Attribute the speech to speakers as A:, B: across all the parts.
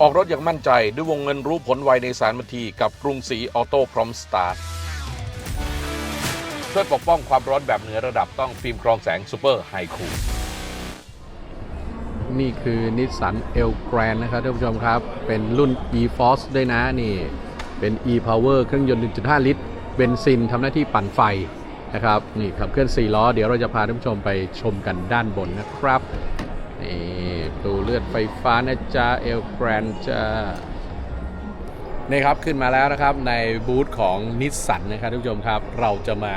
A: ออกรถอย่างมั่นใจด้วยวงเงินรู้ผลไวในสารบันทีกับกรุงศรีออโต้พร้อมสตาร์ทช่วยปกป้องความร้อนแบบเหนือระดับต้องฟิล์มกรองแสงซูเปอร์ไฮคู
B: นี่คือนิสสันเอลแกรนนะครับท่านผู้ชมครับ เป็นรุ่น e-force ด้วยนะนี่ เป็น e-power เครื่องยนต์ 1.5 ลิตรเบนซินทำหน้าที่ปั่นไฟนะครับ นี่ขับเคลื่อน 4 ล้อ เดี๋ยวเราจะพาท่านผู้ชมไปชมกันด้านบนนะครับ นี่ตูเลือดไฟฟ้านะจ๊ะ เอลแกรนจ้านี่ครับ ขึ้นมาแล้วนะครับ ในบูธของนิสสันนะครับท่านผู้ชมครับ เราจะมา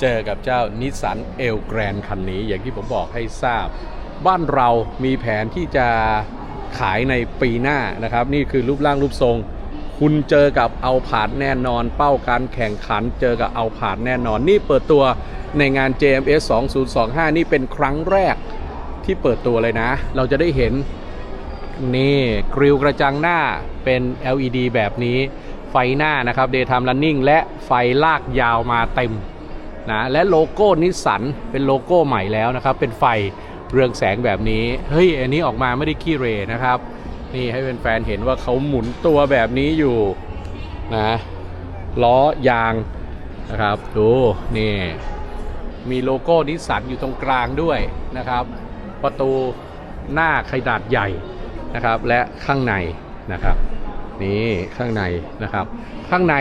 B: เจอกับเจ้านิสสันเอลแกรนคันนี้ อย่างที่ผมบอกให้ทราบ บ้านเรามีแผนที่จะขายในปีหน้านะครับ นี่คือรูปร่างรูปทรง คุณเจอกับเอาผาดแน่นอน เป้าการแข่งขัน เจอกับเอาผาดแน่นอน นี่เปิดตัวในงาน JMS 2025 นี่เป็นครั้งแรก ที่เปิดตัวเลยนะ เราจะได้เห็น นี่กริลกระจังหน้าเป็น LED แบบนี้ไฟหน้านะครับ Daytime Running และไฟลากยาวมาเต็มนะและโลโก้นิสสันเป็นโลโก้ใหม่แล้วนะครับ เป็นไฟเรืองแสงแบบนี้ เฮ้ย อันนี้ออกมาไม่ได้ขี้เรนะครับ นี่ให้เป็นแฟนๆเห็นว่าเขาหมุนตัวแบบนี้อยู่นะล้อยางนะครับ ดู นี่ มีโลโก้นิสสันอยู่ตรงกลางด้วยนะครับ ประตูหน้าขนาดใหญ่นะครับ และข้างในนะครับ นี่ข้างในนะครับ ข้างใน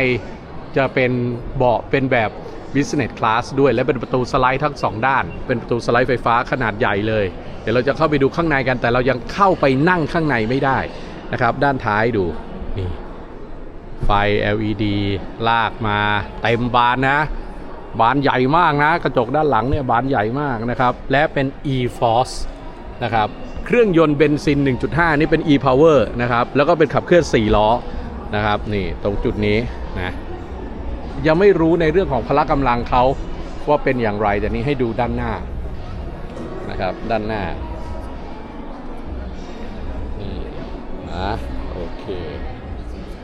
B: จะเป็นเบาะเป็นแบบ Business Class ด้วยและเป็นประตูสไลด์ทั้งสองด้าน เป็นประตูสไลด์ไฟฟ้าขนาดใหญ่เลย เดี๋ยวเราจะเข้าไปดูข้างในกัน แต่เรายังเข้าไปนั่งข้างในไม่ได้นะครับ ด้านท้ายดูนี่ไฟ LED ลากมาเต็มบานนะ บานใหญ่มากนะ กระจกด้านหลังเนี่ยบานใหญ่มากนะครับ และเป็น e-force นะครับเครื่องยนต์เบนซิน 1.5 นี่เป็น e-power นะครับ แล้วก็เป็นขับเคลื่อน 4 ล้อนะครับ นี่ตรงจุดนี้นะยังไม่รู้ในเรื่องของพละกำลังเขาว่าเป็นอย่างไรแต่นี้ให้ดูด้านหน้านะครับ ด้านหน้านี่นะโอเค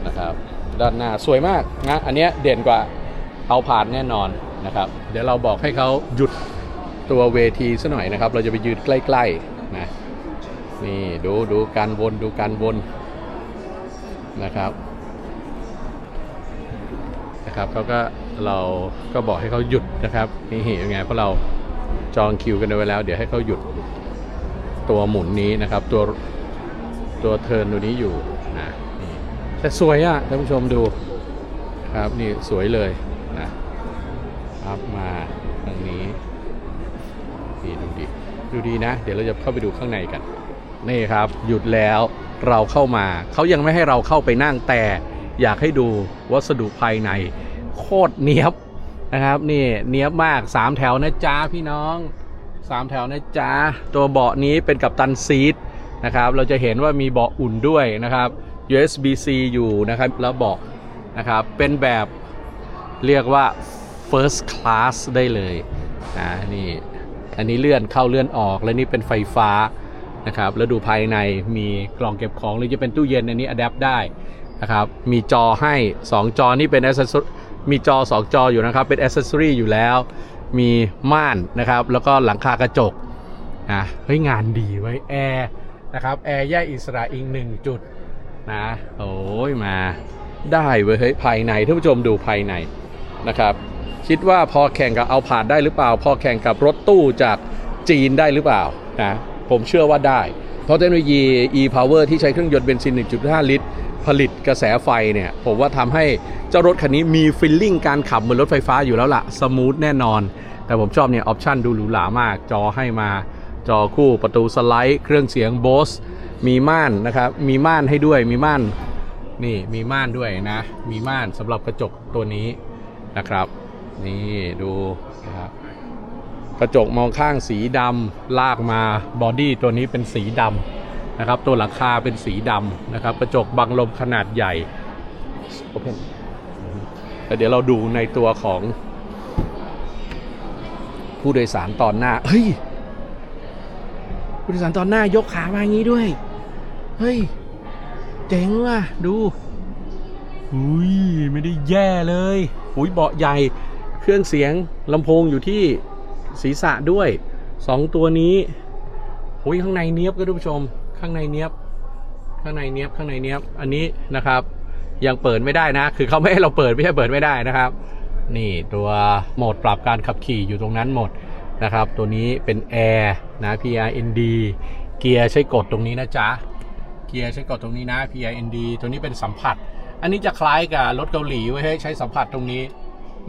B: นะครับ ด้านหน้าสวยมากนะอันเนี้ยเด่นกว่าเอาผ่านแน่นอน นะครับ เดี๋ยวเราบอกให้เขาหยุดตัวเวทีซะหน่อยนะครับ เราจะไปยืนใกล้ๆนะนี่ดูดูการวนดูการวนนะครับนะครับเขาก็เราก็บอกให้เขาหยุดนะครับนี่เห็นยังไงเพราะเราจองคิวกันไว้แล้ว เดี๋ยวให้เขาหยุดตัวหมุนนี้นะครับ ตัวตัวเทิร์นตัวนี้อยู่นะนี่แต่สวยอะ่ะท่านผู้ชมดูครับนี่สวยเลย ครับมาทางนี้นี่ดูดีดูดีนะ เดี๋ยวเราจะเข้าไปดูข้างในกัน นี่ครับ หยุดแล้วเราเข้ามา เขายังไม่ให้เราเข้าไปนั่งแต่ อยากให้ดูวัสดุภายใน โคตรเนี้ยบนะครับนี่เนี้ยบมาก 3 แถวนะจ๊ะพี่น้อง 3 แถวนะจ๊ะตัวเบาะนี้เป็นกับตันซีทนะครับ เราจะเห็นว่ามีเบาะอุ่นด้วยนะครับ USB-C อยู่นะครับแล้วเบาะนะครับเป็นแบบเรียกว่า first class ได้เลยนะนี่อันนี้เลื่อนเข้าเลื่อนออกและนี่เป็นไฟฟ้านะครับแล้วดูภายในมีกล่องเก็บของหรือจะเป็นตู้เย็นอันนี้อัดแอปได้นะครับมีจอให้ 2 จอนี่เป็น accessory มีจอ 2 จออยู่นะครับ เป็น accessory อยู่แล้ว มีม่านนะครับ แล้วก็หลังคากระจกนะเฮ้ยงานดีไว้ยแอร์นะครับแอร์แยกอิสระอีกหนึ่งจุดนะโอ้ยมาได้เว้ยเฮ้ยภายในท่านผู้ชมดูภายในนะครับ คิดว่าพอแข่งกับเอาผ่านได้หรือเปล่า พอแข่งกับรถตู้จากจีนได้หรือเปล่านะผมเชื่อว่าได้ เพราะเทคโนโลยี e-power ที่ใช้เครื่องยนต์เบนซิน 1.5 ลิตร ผลิตกระแสไฟเนี่ย ผมว่าทำให้เจ้ารถคันนี้มีฟิลลิ่งการขับเหมือนรถไฟฟ้าอยู่แล้วละสมูทแน่นอน แต่ผมชอบเนี่ย ออปชันดูหรูหรามาก จอให้มา จอคู่ประตูสไลด์ เครื่องเสียงโบสมีม่านนะครับ มีม่านให้ด้วย มีม่าน นี่ มีม่านด้วยนะ มีม่านสำหรับกระจกตัวนี้นะครับ นี่ดูนะครับกระจกมองข้างสีดำลากมาบอดี้ตัวนี้เป็นสีดำนะครับ ตัวหลังคาเป็นสีดำนะครับ กระจกบังลมขนาดใหญ่ Open แล้วเดี๋ยวเราดูในตัวของ ผู้โดยสารตอนหน้าเฮ้ยผู้โดยสารตอนหน้ายกขามาอย่างนี้ด้วย เฮ้ย เจ๋งว่ะ ดูอุ้ยไม่ได้แย่เลยอุ้ยเบาะใหญ่ เครื่องเสียงลำโพงอยู่ที่ศีรษะด้วยสองตัวนี้อุ้ยข้างในเนี้ยบก็ท่านผู้ชม ข้างในเนี้ยบ ข้างในเนี้ยบข้างในเนี้ยบอันนี้นะครับ ยังเปิดไม่ได้นะ คือเขาไม่ให้เราเปิดไม่ใช่เปิดไม่ได้นะครับ นี่ตัวโหมดปรับการขับขี่อยู่ตรงนั้นหมดนะครับ ตัวนี้เป็นแอร์นะ PRND เกียร์ใช้กดตรงนี้นะจ๊ะเกียร์ใช้กดตรงนี้นะ PRND ตัวนี้เป็นสัมผัส อันนี้จะคล้ายกับรถเกาหลีไว้ยให้ใช้สัมผัสตรงนี้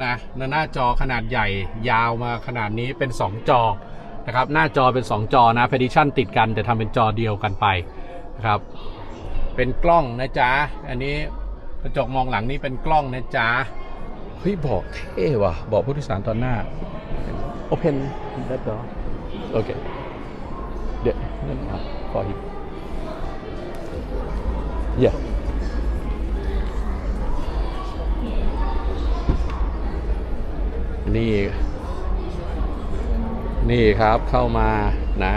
B: นะหน้าจอขนาดใหญ่ยาวมาขนาดนี้เป็น 2 จอนะครับหน้าจอเป็น 2 จอนะ Partition ติดกันแต่ทำเป็นจอเดียวกันไปนะครับเป็นกล้องนะจ๊ะอันนี้กระจกมองหลังนี่เป็นกล้องนะจ๊ะเฮ้ยบอกเท่ว่ะบอกผู้โดยสารตอนหน้า Open that door โอเคเดี๋ยวนั่นอะ for him yeah นี่ นี่ครับเข้ามานะ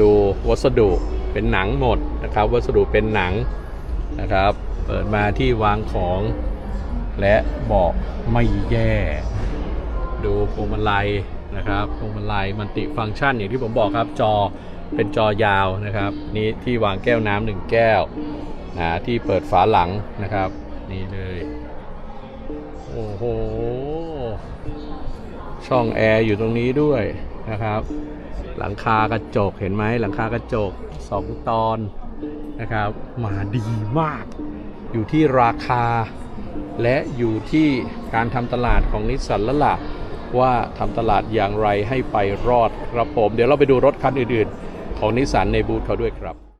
B: ดูวัสดุเป็นหนังหมดนะครับ วัสดุเป็นหนังนะครับ เปิดมาที่วางของ และเบาะไม่แย่ ดูพวงมาลัยนะครับพวงมาลัยมันติฟังก์ชันอย่างที่ผมบอกครับจอเป็นจอยาวนะครับ นี่ที่วางแก้วน้ำหนึ่งแก้วนะที่เปิดฝาหลังนะครับ นี่เลย โอ้โห ช่องแอร์อยู่ตรงนี้ด้วยนะครับ หลังคากระจกเห็นไหมหลังคากระจกสองตอนนะครับ มาดีมาก อยู่ที่ราคา และอยู่ที่การทำตลาดของนิสสันล้วล่ะว่าทำตลาดอย่างไรให้ไปรอดครับผม เดี๋ยวเราไปดูรถคันอื่น ๆ ของนิสสันในบูธเขาด้วยครับ